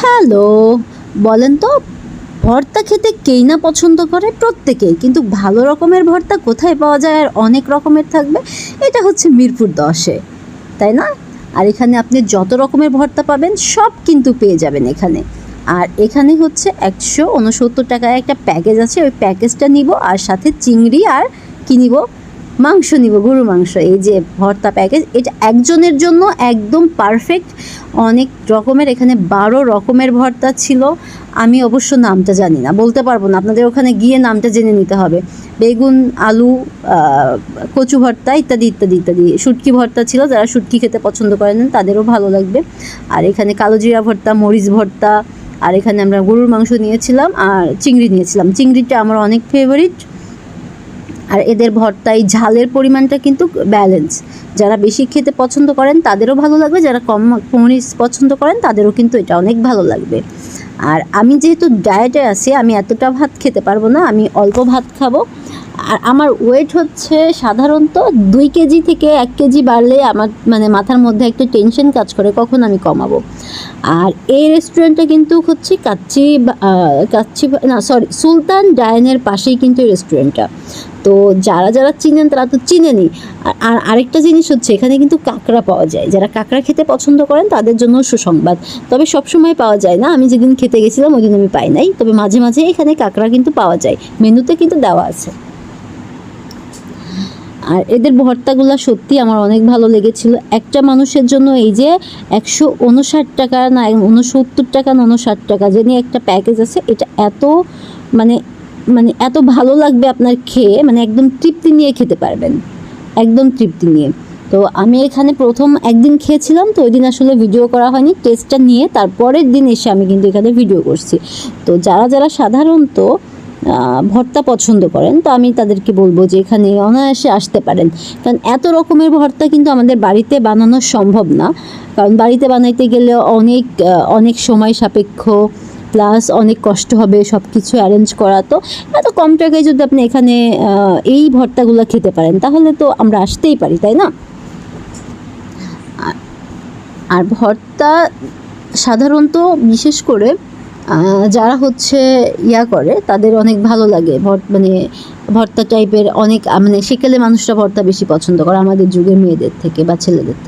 Hello, বলেন তো, ভর্তা খেতে কেই না পছন্দ করে? প্রত্যেকেই, কিন্তু ভালো রকমের ভর্তা কোথায় পাওয়া যায় আর অনেক রকমের থাকবে? এটা হচ্ছে মিরপুর দশে, তাই না? আর এখানে আপনি যত রকমের ভর্তা পাবেন, সব কিন্তু পেয়ে যাবেন এখানে। আর এখানে হচ্ছে একশো উনসত্তর টাকায় একটা প্যাকেজ আছে, ওই প্যাকেজটা নিব আর সাথে চিংড়ি আর কি নিব? মাংস নিব গরু মাংস। এই যে ভর্তা প্যাকেজ, এটা একজনের জন্য একদম পারফেক্ট অনেক রকমের, এখানে বারো রকমের ভর্তা ছিল। আমি অবশ্য নামটা জানি না, বলতে পারব না। আপনাদের ওখানে গিয়ে নামটা জেনে নিতে হবে। বেগুন, আলু কচু ভর্তা ইত্যাদি ইত্যাদি ইত্যাদি। শুটকি ভর্তা ছিল, যারা শুটকি খেতে পছন্দ করেন তাদেরও ভালো লাগবে। আর এখানে কালো জিরা ভর্তা, মরিচ ভর্তা, আর এখানে আমরা গরুর মাংস নিয়েছিলাম, আর চিংড়ি নিয়েছিলাম। চিংড়িটা আমার অনেক ফেভারিট আর এদের ভর্তায় ঝালের পরিমাণটা কিন্তু ব্যালেন্স যারা বেশি খেতে পছন্দ করেন, তাদেরও ভালো লাগবে। যারা কম মরিচ পছন্দ করেন, তাদেরও কিন্তু এটা অনেক ভালো লাগবে। আর আমি যেহেতু ডায়েটে আছি, আমি এতটা ভাত খেতে পারব না, আমি অল্প ভাত খাব। আর আমার ওয়েট হচ্ছে সাধারণত দুই কেজি থেকে এক কেজি বাড়লে আমার মানে মাথার মধ্যে একটা টেনশন কাজ করে, কখন আমি কমাবো। আর এই রেস্টুরেন্টটা কিন্তু হচ্ছে কাচ্চি কাচ্চি না সরি সুলতান ডায়নের পাশেই কিন্তু এই রেস্টুরেন্টটা তো যারা যারা চিনেন তারা তো চিনেনই। আর আর আরেকটা জিনিস হচ্ছে, এখানে কিন্তু কাঁকড়া পাওয়া যায়। যারা কাঁকড়া খেতে পছন্দ করেন, তাদের জন্য সুসংবাদ। তবে সবসময় পাওয়া যায় না। আমি যেদিন খেতে গেছিলাম, ওই দিন আমি পাই নাই। তবে মাঝে মাঝে এখানে কাঁকড়া কিন্তু পাওয়া যায়। মেনুতে কিন্তু দেওয়া আছে। আর এদের ভর্তাগুলো সত্যি আমার অনেক ভালো লেগেছিল। একটা মানুষের জন্য এই যে একশো উনষাট টাকা না, উনসত্তর টাকা না উনষাট টাকা, যে নিয়ে একটা প্যাকেজ আছে, এটা এত মানে মানে এত ভালো লাগবে আপনার খেয়ে মানে একদম তৃপ্তি নিয়ে খেতে পারবেন। একদম তৃপ্তি নিয়ে। তো আমি এখানে প্রথম একদিন খেয়েছিলাম, তো ওই দিন আসলে ভিডিও করা হয়নি টেস্টটা নিয়ে তারপরের দিন এসে আমি কিন্তু এখানে ভিডিও করছি। তো যারা যারা সাধারণত ভর্তা পছন্দ করেন, তো আমি তাদেরকে বলব যে এখানে অনায়াসে আসতে পারেন। কারণ এত রকমের ভর্তা কিন্তু আমাদের বাড়িতে বানানো সম্ভব না। কারণ বাড়িতে বানাইতে গেলে অনেক অনেক সময় সাপেক্ষ প্লাস অনেক কষ্ট হবে সব কিছু অ্যারেঞ্জ করা তো, এত কম টাকায় যদি আপনি এখানে এই ভর্তাগুলো খেতে পারেন, তাহলে তো আমরা আসতেই পারি, তাই না? আর- ভর্তা সাধারণত বিশেষ করে যারা হচ্ছে ইয়া করে, তাদের অনেক ভালো লাগে মানে ভর্তা টাইপের অনেক মানে সেকেলে মানুষরা ভর্তা বেশি পছন্দ করে, আমাদের যুগের মেয়েদের থেকে বা ছেলেদের থেকে।